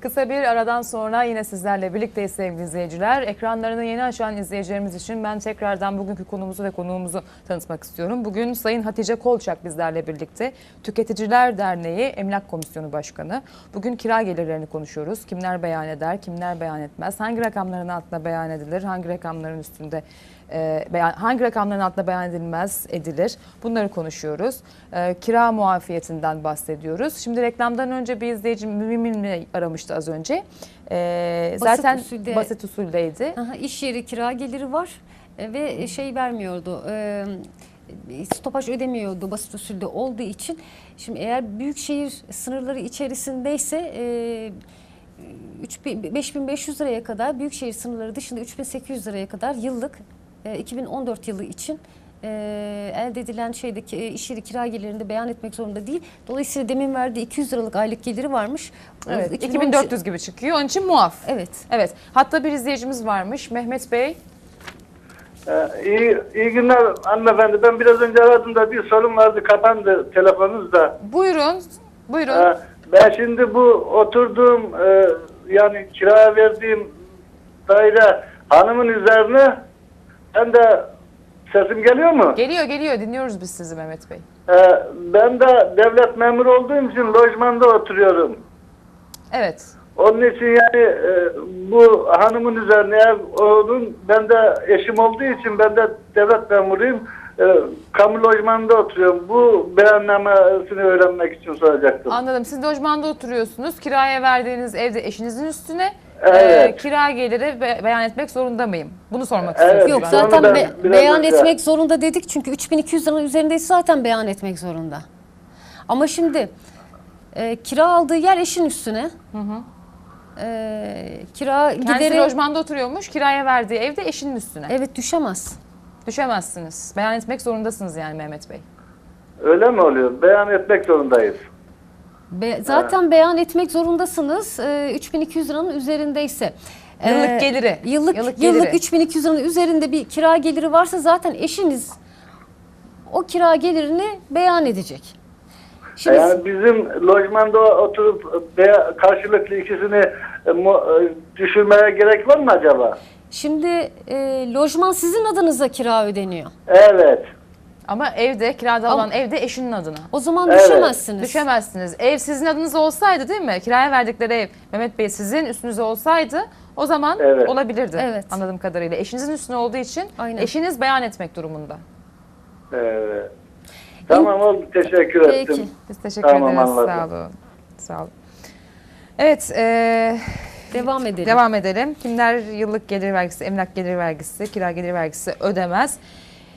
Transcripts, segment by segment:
Kısa bir aradan sonra yine sizlerle birlikteyiz sevgili izleyiciler. Ekranlarını yeni açan izleyicilerimiz için ben tekrardan bugünkü konumuzu ve konuğumuzu tanıtmak istiyorum. Bugün Sayın Hatice Kolçak bizlerle birlikte. Tüketiciler Derneği Emlak Komisyonu Başkanı. Bugün kira gelirlerini konuşuyoruz. Kimler beyan eder, kimler beyan etmez, hangi rakamların altında beyan edilir, hangi rakamların üstünde e, beyan, hangi rakamların altında beyan edilmez edilir bunları konuşuyoruz. E, kira muafiyetinden bahsediyoruz. Şimdi reklamdan önce bir izleyici Mümin'le aramıştı az önce. E, Basit zaten usulde- basit usuldeydi. Aha, iş yeri kira geliri var e, ve şey vermiyordu. E, stopaj ödemiyordu basit usulde olduğu için. Şimdi eğer büyükşehir sınırları içerisindeyse e, 3000 5500 liraya kadar büyükşehir sınırları dışında 3800 liraya kadar yıllık e, 2014 yılı için e, elde edilen şeydeki e, iş yeri kira gelirinde beyan etmek zorunda değil. Dolayısıyla demin verdiği 200 liralık aylık geliri varmış. Evet, 2013 2400 gibi çıkıyor. Onun için muaf. Evet. Evet. Hatta bir izleyicimiz varmış. Mehmet Bey. Ee, iyi, iyi günler hanımefendi. Ben biraz önce aradım da bir sorun vardı. Kapandı telefonunuz da. Buyurun. Buyurun. Ee, ben şimdi bu oturduğum e, yani kiraya verdiğim daire hanımın üzerine ben de sesim geliyor mu? Geliyor geliyor. Dinliyoruz biz sizi Mehmet Bey. Ee, ben de devlet memuru olduğum için lojmanda oturuyorum. Evet. Onun için yani e, bu hanımın üzerine eğer onun ben de eşim olduğu için ben de devlet memuruyum. E, kamu lojmanında oturuyorum. Bu beyannamesini öğrenmek için soracaktım. Anladım. Siz lojmanda oturuyorsunuz. Kiraya verdiğiniz evde eşinizin üstüne Evet. e, kira geliri be- beyan etmek zorunda mıyım? Bunu sormak Evet. istiyorum. Yok ben. Onu zaten ben be- biraz beyan önce- etmek zorunda dedik çünkü 3200 liranın üzerindeyse zaten beyan etmek zorunda. Ama şimdi e, kira aldığı yer eşin üstüne. E, kira Kendisi gideri lojmanda oturuyormuş. Kiraya verdiği evde eşinin üstüne. evet düşemez. Düşemezsiniz. Beyan etmek zorundasınız yani Mehmet Bey. Öyle mi oluyor? Beyan etmek zorundayız. Be- zaten beyan etmek zorundasınız e, 3200 liranın üzerindeyse. E, Yıllık geliri. Yıllık, Yıllık yıllık, geliri. 3200 liranın üzerinde bir kira geliri varsa zaten eşiniz o kira gelirini beyan edecek. Şimdi Yani bizim lojmanda oturup karşılıklı ikisini e, e, düşürmeye gerek var mı acaba? Şimdi e, lojman sizin adınıza kira ödeniyor. Evet. Ama evde, kirada Ama- olan evde eşinin adına. O zaman Evet. düşemezsiniz. Düşemezsiniz. Ev sizin adınıza olsaydı değil mi? Kiraya verdikleri ev Mehmet Bey sizin üstünüze olsaydı o zaman Evet. olabilirdi Evet. anladığım kadarıyla. Eşinizin üstüne olduğu için Aynen. eşiniz beyan etmek durumunda. Evet. Tamam oldu. Teşekkür Peki. ettim. Biz teşekkür Tamam, ederiz. anladım. Sağ olun. Sağ olun. Evet, eee, Devam edelim. devam edelim. Kimler yıllık gelir vergisi, emlak gelir vergisi, kira gelir vergisi ödemez?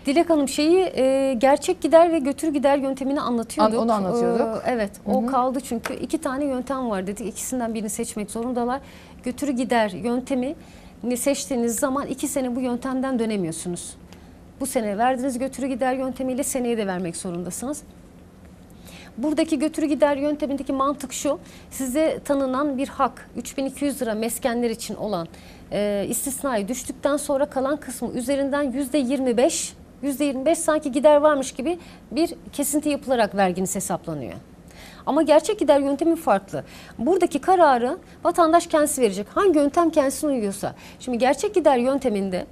Dilek Hanım şeyi e, gerçek gider ve götür gider yöntemini anlatıyorduk. An- onu anlatıyorduk. Ee, evet o kaldı çünkü iki tane yöntem var dedik. İkisinden birini seçmek zorundalar. Götür gider yöntemi seçtiğiniz zaman iki sene bu yöntemden dönemiyorsunuz. Bu sene verdiğiniz götürü gider yöntemiyle seneye de vermek zorundasınız. Buradaki götürü gider yöntemindeki mantık şu. Size tanınan bir hak 3200 lira meskenler için olan e, istisnai düştükten sonra kalan kısmı üzerinden %25 %25 sanki gider varmış gibi bir kesinti yapılarak verginiz hesaplanıyor. Ama gerçek gider yöntemi farklı. Buradaki kararı vatandaş kendisi verecek. Hangi yöntem kendisine uyuyorsa. Şimdi gerçek gider yönteminde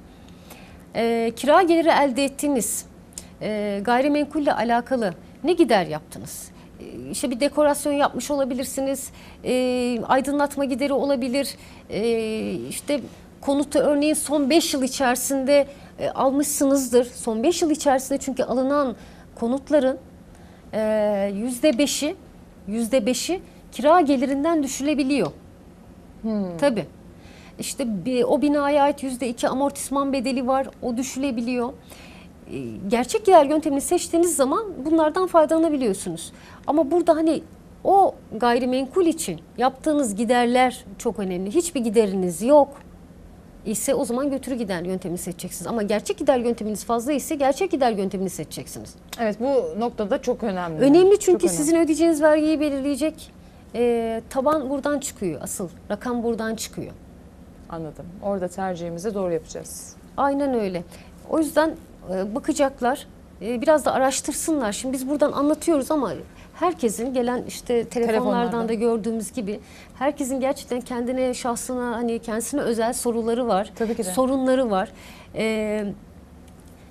e, kira geliri elde ettiğiniz e, gayrimenkulle alakalı ne gider yaptınız? E, işte bir dekorasyon yapmış olabilirsiniz, e, aydınlatma gideri olabilir, e, işte konutu örneğin son 5 yıl içerisinde e, almışsınızdır. Son 5 yıl içerisinde çünkü alınan konutların e, yüzde beşi yüzde beşi kira gelirinden düşülebiliyor. Tabii. İşte bir, o binaya ait yüzde iki amortisman bedeli var. O düşülebiliyor. Ee, Gerçek gider yöntemini seçtiğiniz zaman bunlardan faydalanabiliyorsunuz. Ama burada hani o gayrimenkul için yaptığınız giderler çok önemli. Hiçbir gideriniz yok ise o zaman götürü gider yöntemini seçeceksiniz. Ama gerçek gider yönteminiz fazla ise gerçek gider yöntemini seçeceksiniz. Evet bu noktada çok önemli. Önemli Çok çünkü önemli. sizin ödeyeceğiniz vergiyi belirleyecek e, taban buradan çıkıyor asıl. Rakam buradan çıkıyor. Anladım. Orada tercihimizi doğru yapacağız. Aynen öyle. O yüzden e, bakacaklar e, biraz da araştırsınlar. Şimdi biz buradan anlatıyoruz ama herkesin gelen işte telefonlardan Telefonlardan. da gördüğümüz gibi herkesin gerçekten kendine, şahsına hani kendisine özel soruları var. Tabii ki de. Sorunları var. E,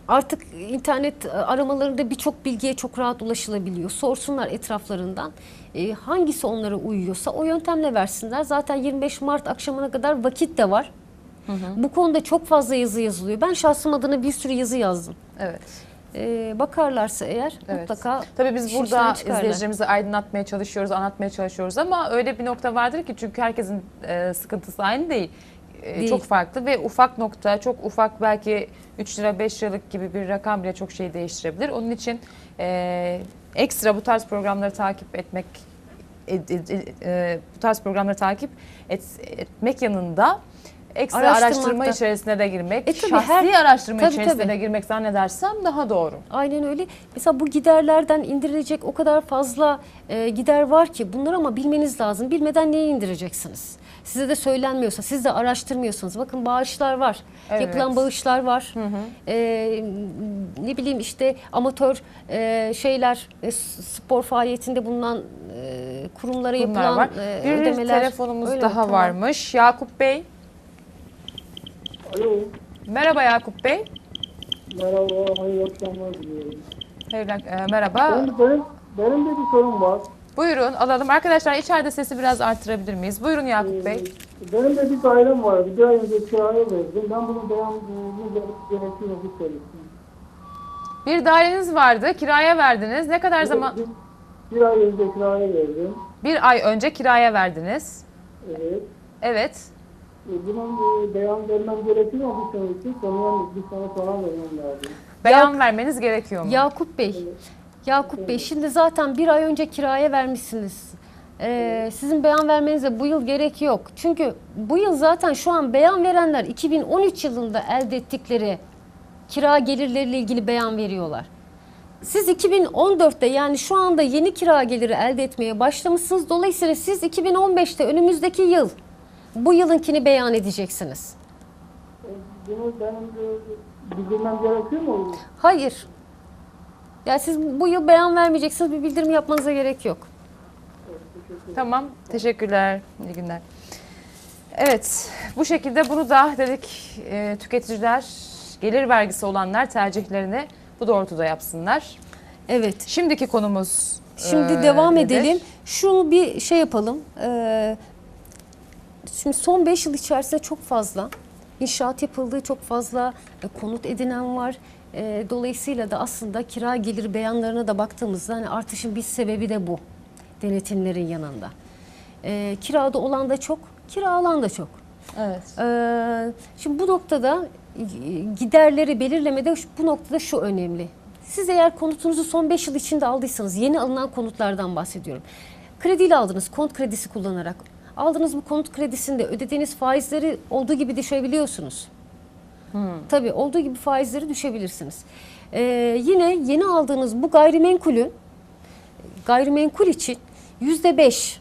Artık internet aramalarında birçok bilgiye çok rahat ulaşılabiliyor. Sorsunlar etraflarından. E, hangisi onlara uyuyorsa o yöntemle versinler. Zaten 25 Mart akşamına kadar vakit de var. Bu konuda çok fazla yazı yazılıyor. Ben şahsım adına bir sürü yazı yazdım. Evet. E, bakarlarsa eğer Evet. mutlaka Tabii biz burada izleyicilerimizi aydınlatmaya çalışıyoruz, anlatmaya çalışıyoruz ama öyle bir nokta vardır ki çünkü herkesin e, sıkıntısı aynı değil. E, Değil. Çok farklı ve ufak nokta, çok ufak belki 3 lira 5 liralık gibi bir rakam bile çok şeyi değiştirebilir. Onun için e, ekstra bu tarz programları takip etmek ed- ed- e, bu tarz programları takip et- etmek yanında ekstra araştırma içerisine de girmek, E tabii şahsi her- araştırma tabii, içerisine tabii. de girmek zannedersem daha doğru. Aynen öyle. Mesela bu giderlerden indirilecek o kadar fazla e, gider var ki bunları ama bilmeniz lazım. Bilmeden neye indireceksiniz? Size de söylenmiyorsa, siz de araştırmıyorsanız bakın bağışlar var. Evet. Yapılan bağışlar var. E, ne bileyim işte amatör e, şeyler, e, spor faaliyetinde bulunan e, kurumlara Bunlar yapılan var. e, Bir ödemeler. telefonumuz Öyle, daha tamam. varmış. Yakup Bey. Alo. Merhaba Yakup Bey. Merhaba, hayırlı akşamlar diliyorum. Evlen- e, merhaba. Benim, benim, benim de bir sorum var. Buyurun alalım. Arkadaşlar içeride sesi biraz artırabilir miyiz? Buyurun Yakup Bey. Ee, Benim de bir dairem var. Bir ay önce kiraya verdim. Ben bunu e, gerekiyor bu söylesin. Bir daireniz vardı. Kiraya verdiniz. Ne kadar zaman? Bir, bir ay önce kiraya verdim. Bir ay önce kiraya verdiniz. Evet. Evet. Bunun beyan vermem gerekiyor mu bu söylesin? Konuya bir sene sonra vermem lazım. Beyan vermeniz gerekiyor mu? Yakup Bey, Yakup Bey şimdi zaten bir ay önce kiraya vermişsiniz. Ee, sizin beyan vermenize bu yıl gerek yok. Çünkü bu yıl zaten şu an beyan verenler 2013 yılında elde ettikleri kira gelirleriyle ilgili beyan veriyorlar. Siz 2014'te yani şu anda yeni kira geliri elde etmeye başlamışsınız. Dolayısıyla siz 2015'te önümüzdeki yıl bu yılınkini beyan edeceksiniz. E, Bunu benim bildirmem gerekiyor mu? Hayır. Ya siz bu yıl beyan vermeyeceksiniz. Bir bildirim yapmanıza gerek yok. Tamam. Teşekkürler. İyi günler. Evet. Bu şekilde bunu da dedik e, tüketiciler gelir vergisi olanlar tercihlerini bu doğrultuda yapsınlar. Evet. Şimdiki konumuz Şimdi e, devam nedir? edelim. Şunu bir şey yapalım. Ee, şimdi son 5 yıl içerisinde çok fazla inşaat yapıldığı çok fazla e, konut edinen var. E, dolayısıyla da aslında kira gelir beyanlarına da baktığımızda hani artışın bir sebebi de bu. Denetimlerin yanında. E, kirada olan da çok, kira alan da çok. Evet. Şimdi bu noktada giderleri belirlemede bu noktada şu önemli. Siz eğer konutunuzu son 5 yıl içinde aldıysanız yeni alınan konutlardan bahsediyorum. Krediyle aldınız, konut kredisi kullanarak. Aldığınız bu konut kredisinde ödediğiniz faizleri olduğu gibi düşebiliyorsunuz. Tabii olduğu gibi faizleri düşebilirsiniz. Ee, yine yeni aldığınız bu gayrimenkulün gayrimenkul için yüzde beş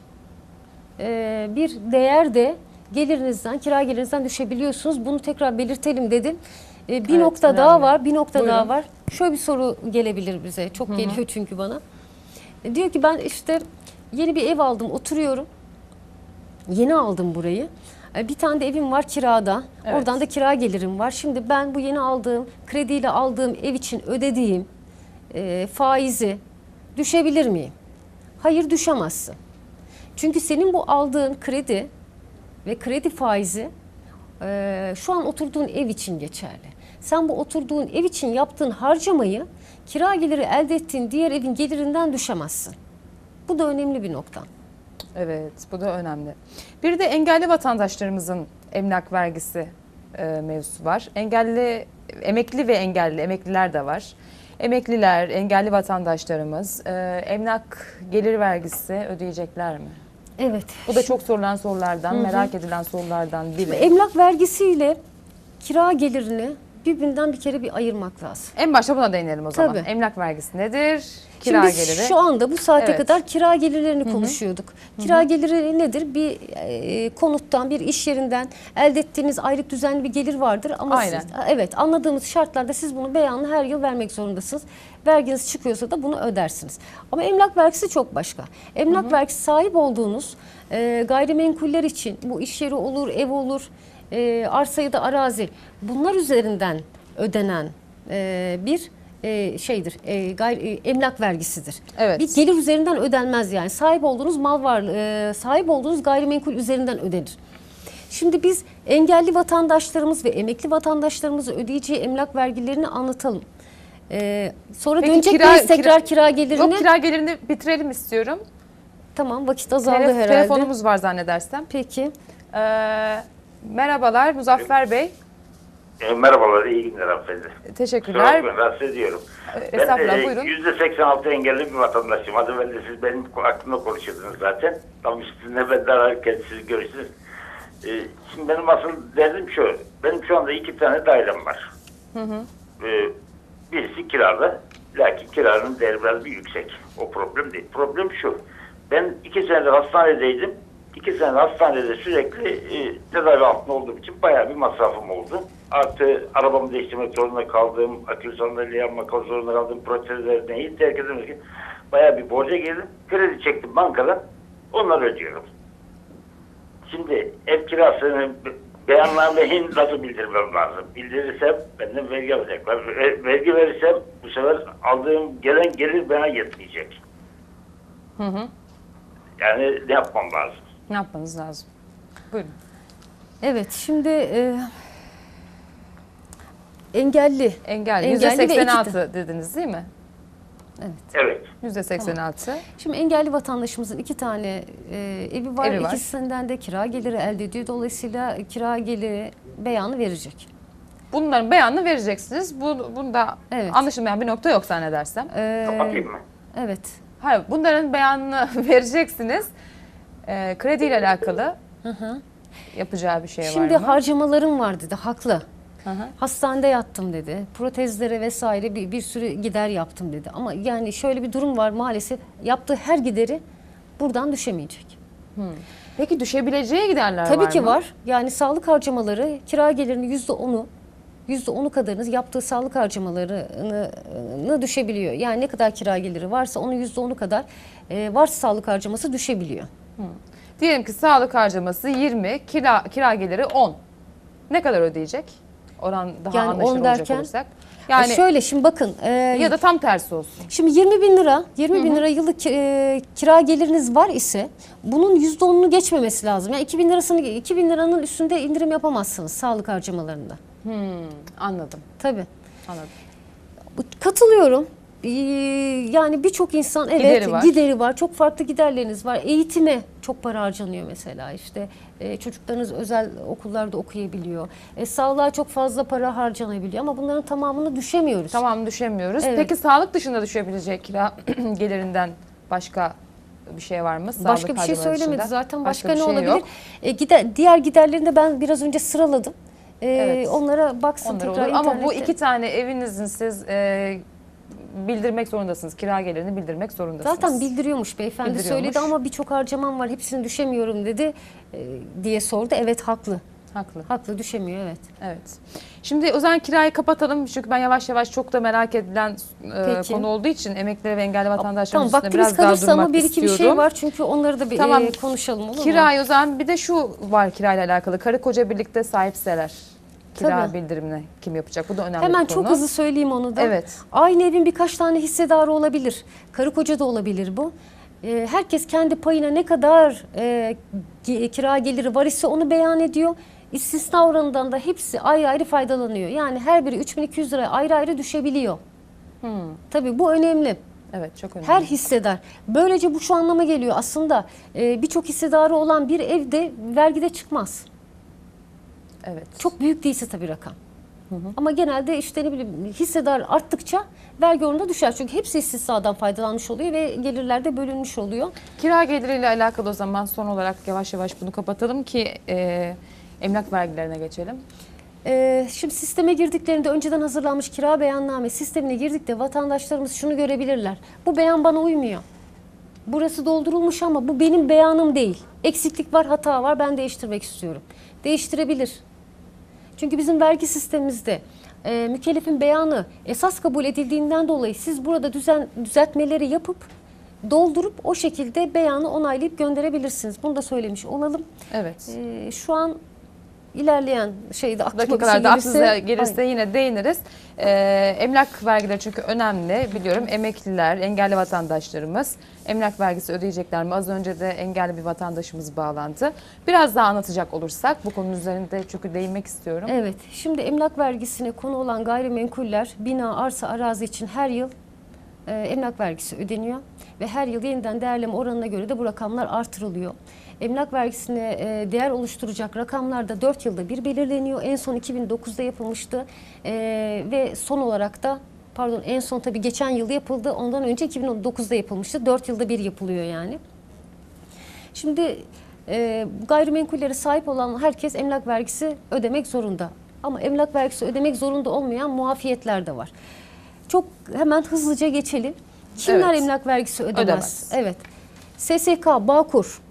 e, bir değer de gelirinizden, kira gelirinizden düşebiliyorsunuz. Bunu tekrar belirtelim dedim. E, bir Evet, nokta daha önemli. var, bir nokta Buyurun. daha var. Şöyle bir soru gelebilir bize. Çok geliyor çünkü bana. Diyor ki ben işte yeni bir ev aldım, oturuyorum. Yeni aldım burayı. E, Bir tane de evim var kirada. Evet. Oradan da kira gelirim var. Şimdi ben bu yeni aldığım, krediyle aldığım ev için ödediğim e, faizi düşebilir miyim? Hayır düşemezsin. Çünkü senin bu aldığın kredi ve kredi faizi e, şu an oturduğun ev için geçerli. Sen bu oturduğun ev için yaptığın harcamayı kira geliri elde ettiğin diğer evin gelirinden düşemezsin. Bu da önemli bir nokta. Evet, bu da önemli. Bir de engelli vatandaşlarımızın emlak vergisi e, mevzusu var. Engelli, emekli ve engelli, emekliler de var. Emekliler, engelli vatandaşlarımız e, emlak gelir vergisi ödeyecekler mi? Evet. Bu da çok sorulan sorulardan, merak edilen sorulardan biri. Emlak vergisiyle kira gelirini birbirinden bir kere bir ayırmak lazım. En başta buna değinelim o zaman. Tabii. Emlak vergisi nedir? Kira Şimdi biz geliri. şu anda bu saate Evet. kadar kira gelirlerini konuşuyorduk. Kira geliri nedir? Bir e, konuttan, bir iş yerinden elde ettiğiniz aylık düzenli bir gelir vardır. Ama Aynen. siz- evet anladığımız şartlarda siz bunu beyanlı her yıl vermek zorundasınız. verginiz çıkıyorsa da bunu ödersiniz. Ama emlak vergisi çok başka. Emlak vergisi sahip olduğunuz e, gayrimenkuller için bu iş yeri olur, ev olur, e, arsa ya da arazi bunlar üzerinden ödenen e, bir e, şeydir, e, gayri, e, emlak vergisidir. Evet. Bir gelir üzerinden ödenmez yani. Sahip olduğunuz mal var, e, sahip olduğunuz gayrimenkul üzerinden ödenir. Şimdi biz engelli vatandaşlarımız ve emekli vatandaşlarımızın ödeyeceği emlak vergilerini anlatalım. E, sonra Peki dönecek kira- miyiz tekrar kira- kira, gelirine? Yok kira gelirini bitirelim istiyorum. Tamam vakit azaldı Telef- herhalde. telefonumuz var zannedersem. Peki. Ee, merhabalar Muzaffer Bey. E, merhabalar, iyi günler hanımefendi. Teşekkürler. Kusura bakmayın, rahatsız ediyorum. Ee, estağfurullah, ben buyurun. %86 engelli bir vatandaşım. Az evvel de siz benim hakkımda konuşuyordunuz zaten. Tam üstünde ben de ararken siz görüştünüz. E, şimdi benim asıl derdim şu. Benim şu anda iki tane dairem var. E, birisi kirada. Lakin kiranın değeri biraz bir yüksek. O problem değil. Problem şu. Ben iki senedir hastanedeydim. İki sene hastanede sürekli e, tedavi altında olduğum için bayağı bir masrafım oldu. Artı arabamı değiştirmek zorunda kaldım. Akül sandalye yapmak zorunda kaldım. Protezler neyi terk edemezken bayağı bir borca girdim. Kredi çektim bankadan. Onları ödüyorum. Şimdi ev kirasını be- beyannameyi nasıl bildirmem lazım? Bildirirsem benden vergi alacaklar. Ve- Vergi verirsem bu sefer aldığım gelen gelir bana yetmeyecek. Hı hı. Yani ne yapmam lazım? Ne yapmanız lazım? Buyurun. Evet şimdi e, engelli. Engelli. Engelli ve iki %86 dediniz değil mi? Evet. %86. Şimdi engelli vatandaşımızın iki tane e, evi var. Evi var. İkisinden de kira geliri elde ediyor. Dolayısıyla kira geliri beyanı verecek. Bunların beyanını vereceksiniz. Bu, bunda Evet. anlaşılmayan bir nokta yok zannedersem. E, Kapatayım mı? evet. Hayır, bunların beyanını vereceksiniz. Ee, krediyle alakalı yapacağı bir şey Şimdi var mı? harcamalarım var dedi. Haklı. Hı hı. Hastanede yattım dedi. Protezlere vesaire bir, bir sürü gider yaptım dedi. Ama yani şöyle bir durum var maalesef. Yaptığı her gideri buradan düşemeyecek. Peki düşebileceği giderler var Tabii ki mı? var. Yani sağlık harcamaları kira gelirinin yüzde onu yüzde onu kadarınız yaptığı sağlık harcamalarını düşebiliyor. Yani ne kadar kira geliri varsa onun yüzde onu kadar e, varsa sağlık harcaması düşebiliyor. Diyelim ki sağlık harcaması 20, kira, kira geliri 10. Ne kadar ödeyecek? Oran daha Yani anlaşılır 10 olacak derken? olursak. Yani Yani şöyle şimdi bakın e, ya da tam tersi olsun. Şimdi 20 bin lira, 20 bin lira yıllık e, kira geliriniz var ise bunun yüzde onunu geçmemesi lazım. Yani 2 bin lirasını, 2 bin liranın üstünde indirim yapamazsınız sağlık harcamalarında. Hmm, anladım. Tabii. Anladım. Katılıyorum. Ee, Yani birçok insan evet Gideri var. gideri var. Çok farklı giderleriniz var. Eğitime çok para harcanıyor mesela. İşte e, çocuklarınız özel okullarda okuyabiliyor. E, sağlığa çok fazla para harcanabiliyor ama bunların tamamını düşemiyoruz. Tamam düşemiyoruz. Evet. Peki sağlık dışında düşebilecek kira gelirinden başka bir şey var mı? Sağlık Başka bir şey söylemedi dışında? zaten. Başka, bir ne şey olabilir? yok. E, gider, diğer giderlerini de ben biraz önce sıraladım. E, Evet. Onlara baksın Onlar tekrar olur. Ama bu iki tane evinizin siz e, bildirmek zorundasınız. Kira gelirini bildirmek zorundasınız. Zaten bildiriyormuş beyefendi Bildiriyormuş. söyledi ama birçok harcamam var hepsini düşemiyorum dedi e, diye sordu. Evet haklı. Haklı. Haklı düşemiyor evet. Evet. Şimdi o zaman kirayı kapatalım. Çünkü ben yavaş yavaş çok da merak edilen e, Peki. konu olduğu için emekli ve engelli vatandaşlarımız Tamam üstüne vaktimiz biraz daha kalırsa ama bir iki bir şey var çünkü onları da bir Tamam. e, konuşalım olur mu? Kirayı o zaman bir de şu var kirayla alakalı. Karı koca birlikte sahipseler. Kira Tabii. bildirimini kim yapacak? Bu da önemli Hemen bir konu. çok hızlı söyleyeyim onu da. Evet. Aynı evin birkaç tane hissedarı olabilir. Karı koca da olabilir bu. E, herkes kendi payına ne kadar e, kira geliri var ise onu beyan ediyor. İstisna oranından da hepsi ayrı ayrı faydalanıyor. Yani her biri 3200 lira ayrı ayrı düşebiliyor. Hmm. Tabii bu önemli. Evet çok önemli. Her hissedar. Böylece bu şu anlama geliyor. Aslında e, birçok hissedarı olan bir evde vergide çıkmaz. Evet. Çok büyük değilse tabii rakam. Ama genelde işte ne bileyim hissedar arttıkça vergi oranı düşer. Çünkü hepsi istisnadan faydalanmış oluyor ve gelirler de bölünmüş oluyor. Kira geliriyle alakalı o zaman son olarak yavaş yavaş bunu kapatalım ki e, emlak vergilerine geçelim. Ee, şimdi sisteme girdiklerinde önceden hazırlanmış kira beyanname sistemine girdikte vatandaşlarımız şunu görebilirler. Bu beyan bana uymuyor. Burası doldurulmuş ama bu benim beyanım değil. Eksiklik var, hata var. Ben değiştirmek istiyorum. Değiştirebilir. Çünkü bizim vergi sistemimizde e, mükellefin beyanı esas kabul edildiğinden dolayı siz burada düzen düzeltmeleri yapıp doldurup o şekilde beyanı onaylayıp gönderebilirsiniz. Bunu da söylemiş olalım. Evet. E, şu an ilerleyen şeyde şey dakikalarda gelirse, aklınıza gelirse Aynen. yine değiniriz. Ee, emlak vergileri çünkü önemli. Biliyorum emekliler, engelli vatandaşlarımız emlak vergisi ödeyecekler mi? Az önce de engelli bir vatandaşımız bağlandı. Biraz daha anlatacak olursak bu konunun üzerinde çünkü değinmek istiyorum. Evet. Şimdi emlak vergisine konu olan gayrimenkuller, bina, arsa, arazi için her yıl e, emlak vergisi ödeniyor ve her yıl yeniden değerleme oranına göre de bu rakamlar artırılıyor. Emlak vergisine e, değer oluşturacak rakamlar da 4 yılda bir belirleniyor. En son 2009'da yapılmıştı E, ve son olarak da pardon en son tabii geçen yıl yapıldı. Ondan önce 2009'da yapılmıştı. 4 yılda bir yapılıyor yani. Şimdi e, gayrimenkullere sahip olan herkes emlak vergisi ödemek zorunda. Ama emlak vergisi ödemek zorunda olmayan muafiyetler de var. Çok hemen hızlıca geçelim. Kimler Evet. emlak vergisi ödemez? Ödemez. Evet. SSK, Bağkur,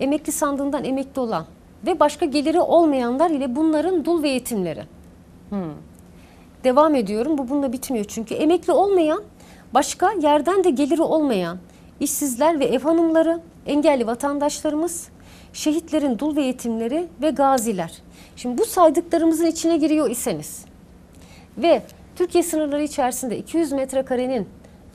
emekli sandığından emekli olan ve başka geliri olmayanlar ile bunların dul ve yetimleri. Devam ediyorum. Bu bununla bitmiyor çünkü. Emekli olmayan, başka yerden de geliri olmayan işsizler ve ev hanımları, engelli vatandaşlarımız, şehitlerin dul ve yetimleri ve gaziler. Şimdi bu saydıklarımızın içine giriyor iseniz ve Türkiye sınırları içerisinde 200 metrekarenin,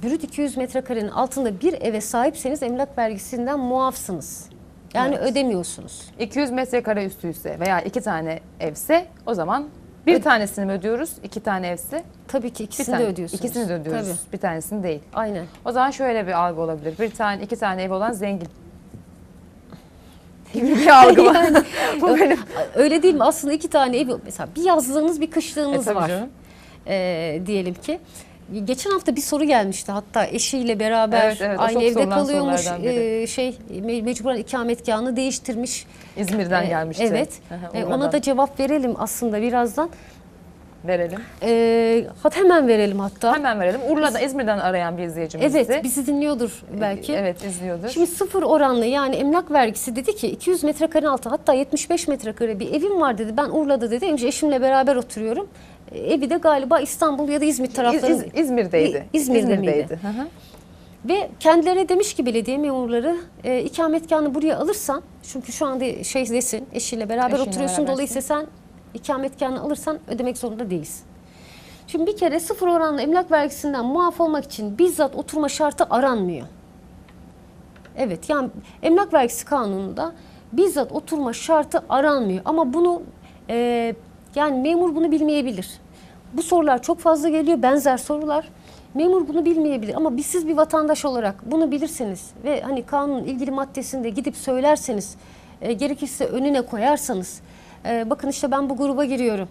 brüt 200 metrekarenin altında bir eve sahipseniz emlak vergisinden muafsınız. Yani ödemiyorsunuz. 200 metrekare üstüyse veya iki tane evse o zaman bir tanesini mi ödüyoruz? iki tane evse Tabii ki bir ikisini tane. de ödüyorsunuz. İkisini de ödüyoruz. Tabii. Bir tanesini değil. Aynen. O zaman şöyle bir algı olabilir. Bir tane, iki tane ev olan zengin. gibi bir algı var. Bu benim. Öyle değil mi? Aslında iki tane ev mesela bir yazlığınız bir E, kışlığınız tabii var. canım. Ee, diyelim ki. Geçen hafta bir soru gelmişti hatta eşiyle beraber Evet, evet, aynı evde kalıyormuş ee, şey me- mecburen ikametgahını değiştirmiş. İzmir'den Ee, gelmişti. Evet. Aha, ona da cevap verelim aslında birazdan. Verelim. Ee, hat hemen verelim hatta. Hemen verelim. Urla'da İzmir'den arayan bir izleyicimizdi. Evet bizi dinliyordur belki. Evet izliyordur. Şimdi sıfır oranlı yani emlak vergisi dedi ki 200 metrekare altı hatta 75 metrekare bir evim var dedi. Ben Urla'da dedi eşimle beraber oturuyorum. E, Evi de galiba İstanbul ya da İzmir İz- tarafları. İz- İzmir'deydi. İzmir'de miydi? Hı hı. Ve kendilerine demiş ki belediye memurları e, ikametgahını buraya alırsan çünkü şu anda şey desin eşiyle beraber Eşinle oturuyorsun berabersin. dolayısıyla sen ikametgahını alırsan ödemek zorunda değilsin. Şimdi bir kere sıfır oranlı emlak vergisinden muaf olmak için bizzat oturma şartı aranmıyor. Evet yani emlak vergisi kanununda bizzat oturma şartı aranmıyor. Ama bunu e, yani memur bunu bilmeyebilir. Bu sorular çok fazla geliyor benzer sorular. Memur bunu bilmeyebilir ama biz siz bir vatandaş olarak bunu bilirseniz ve hani kanunun ilgili maddesinde gidip söylerseniz e, gerekirse önüne koyarsanız e, bakın işte ben bu gruba giriyorum.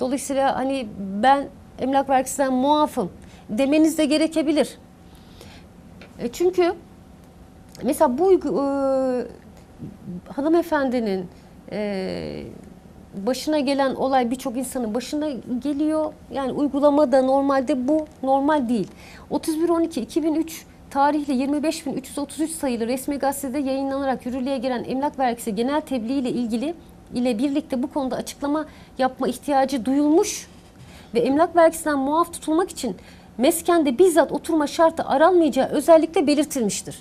Dolayısıyla hani ben emlak vergisinden muafım demeniz de gerekebilir. E, çünkü Mesela bu e, hanımefendinin e, başına gelen olay birçok insanın başına geliyor. Yani uygulamada normalde bu normal değil. 31-12-2003 tarihli 25.333 sayılı resmi gazetede yayınlanarak yürürlüğe giren emlak vergisi genel tebliğ ile ilgili ile birlikte bu konuda açıklama yapma ihtiyacı duyulmuş ve emlak vergisinden muaf tutulmak için meskende bizzat oturma şartı aranmayacağı özellikle belirtilmiştir.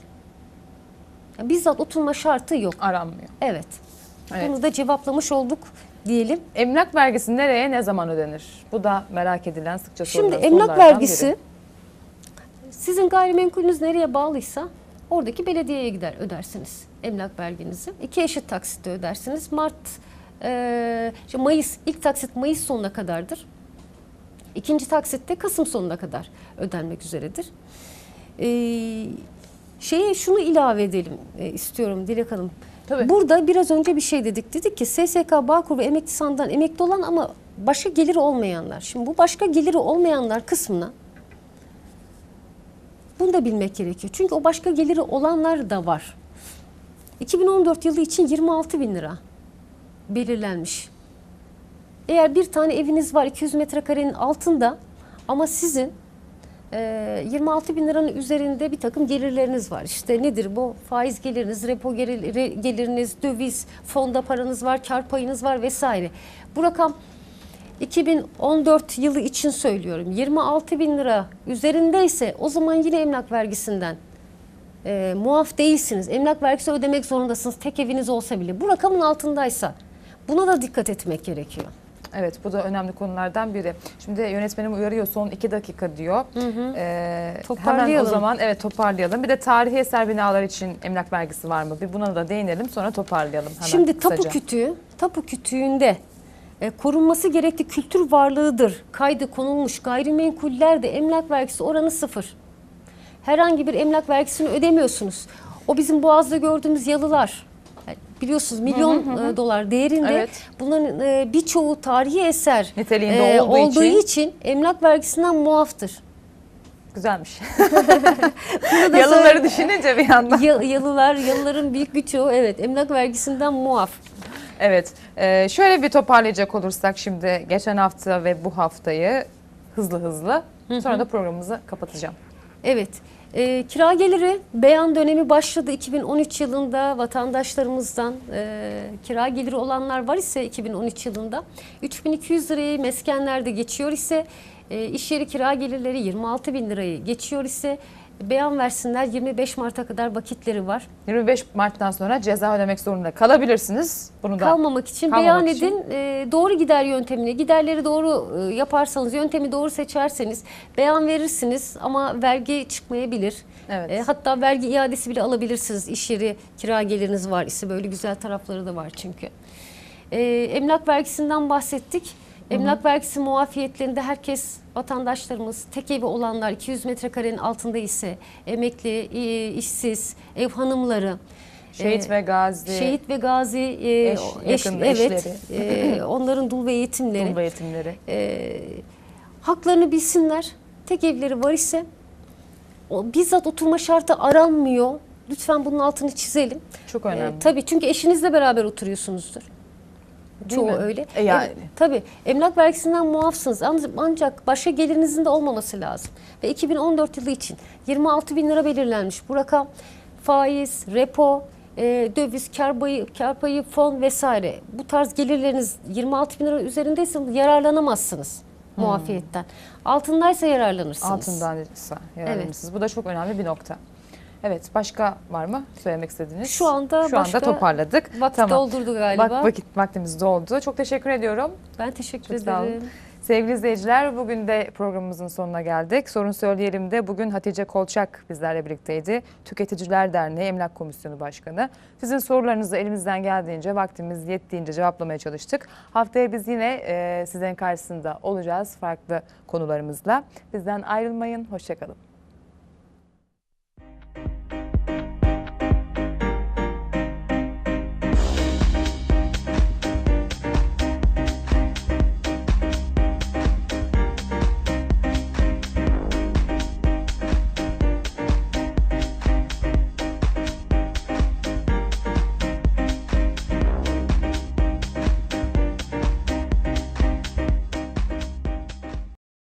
Yani bizzat oturma şartı yok. Aranmıyor. Evet. Evet. Bunu da cevaplamış olduk diyelim. Emlak vergisi nereye ne zaman ödenir? Bu da merak edilen sıkça Şimdi sorulan emlak sorulardan vergisi biri. sizin gayrimenkulünüz nereye bağlıysa oradaki belediyeye gider ödersiniz emlak verginizi. İki eşit taksitte ödersiniz. Mart, e, işte Mayıs, ilk taksit Mayıs sonuna kadardır. İkinci taksit de Kasım sonuna kadar ödenmek üzeredir. E, şeye şunu ilave edelim e, istiyorum Dilek Hanım. Tabii. Burada biraz önce bir şey dedik. Dedik ki SSK, Bağkur ve emekli sandığından emekli olan ama başka geliri olmayanlar. Şimdi bu başka geliri olmayanlar kısmına bunu da bilmek gerekiyor. Çünkü o başka geliri olanlar da var. 2014 yılı için 26 bin lira belirlenmiş. Eğer bir tane eviniz var 200 metrekarenin altında ama sizin e, 26 bin liranın üzerinde bir takım gelirleriniz var. İşte nedir bu? Faiz geliriniz, repo gelir- geliriniz, döviz, fonda paranız var, kar payınız var vesaire. Bu rakam 2014 yılı için söylüyorum 26 bin lira üzerindeyse o zaman yine emlak vergisinden e, muaf değilsiniz. Emlak vergisi ödemek zorundasınız tek eviniz olsa bile. Bu rakamın altındaysa buna da dikkat etmek gerekiyor. Evet bu da önemli konulardan biri. Şimdi yönetmenim uyarıyor son iki dakika diyor. Ee, hemen o zaman evet toparlayalım. Bir de tarihi eser binalar için emlak vergisi var mı? Bir buna da değinelim sonra toparlayalım hemen Şimdi tapu kısaca. kütüğü, tapu kütüğünde e, korunması gerekli kültür varlığıdır. Kaydı konulmuş gayrimenkullerde emlak vergisi oranı sıfır. Herhangi bir emlak vergisini ödemiyorsunuz. O bizim Boğaz'da gördüğümüz yalılar. Yani Biliyorsunuz milyon e, dolar değerinde. Evet. Bunların e, birçoğu tarihi eser Niteliğinde olduğu olduğu için. için emlak vergisinden muaftır. Güzelmiş. Yalıları düşününce bir yandan. Ya- yalılar, yalıların büyük birçoğu evet emlak vergisinden muaf. Evet. e, şöyle bir toparlayacak olursak şimdi geçen hafta ve bu haftayı hızlı hızlı. Sonra da programımızı kapatacağım. Evet. E, kira geliri beyan dönemi başladı 2013 yılında vatandaşlarımızdan e, kira geliri olanlar var ise 2013 yılında 3200 lirayı meskenlerde geçiyor ise e, iş yeri kira gelirleri 26 bin lirayı geçiyor ise beyan versinler 25 Mart'a kadar vakitleri var. 25 Mart'tan sonra ceza ödemek zorunda kalabilirsiniz. Bunu da Kalmamak için Kalmamak beyan için. edin. E, doğru gider yöntemini, giderleri doğru e, yaparsanız, yöntemi doğru seçerseniz beyan verirsiniz ama vergi çıkmayabilir. Evet. E, hatta vergi iadesi bile alabilirsiniz. İş yeri kira geliriniz var ise böyle güzel tarafları da var çünkü. E, emlak vergisinden bahsettik. Emlak vergisi muafiyetlerinde herkes vatandaşlarımız tek evi olanlar 200 metrekarenin altında ise emekli, e, işsiz, ev hanımları şehit e, ve gazi, Şehit ve gazi e, Eş, eş- yakın evet e, onların dul ve yetimleri Dul ve yetimleri. e, haklarını bilsinler. Tek evleri var ise o bizzat oturma şartı aranmıyor. Lütfen bunun altını çizelim. Çok E, önemli. tabii çünkü eşinizle beraber oturuyorsunuzdur. Değil Çoğu mi? öyle. E, yani. Evet, tabii emlak vergisinden muafsınız An- ancak başka gelirinizin de olmaması lazım. Ve 2014 yılı için 26 bin lira belirlenmiş. Bu rakam faiz, repo, e, döviz, kar payı, kar payı, fon vesaire. Bu tarz gelirleriniz 26 bin lira üzerindeyse yararlanamazsınız muafiyetten. Altındaysa yararlanırsınız. Altından ise yararlanırsınız. Bu da çok önemli bir nokta. Evet, başka var mı söylemek istediğiniz? Şu anda Şu anda toparladık. Vakit doldurdu galiba. Vak- vakit vaktimiz doldu. Çok teşekkür ediyorum. Ben teşekkür Çok ederim. Sevgili izleyiciler bugün de programımızın sonuna geldik. Sorun söyleyelim de bugün Hatice Kolçak bizlerle birlikteydi. Tüketiciler Derneği Emlak Komisyonu Başkanı. Sizin sorularınızı elimizden geldiğince vaktimiz yettiğince cevaplamaya çalıştık. Haftaya biz yine e, sizlerin karşısında olacağız farklı konularımızla. Bizden ayrılmayın. Hoşçakalın.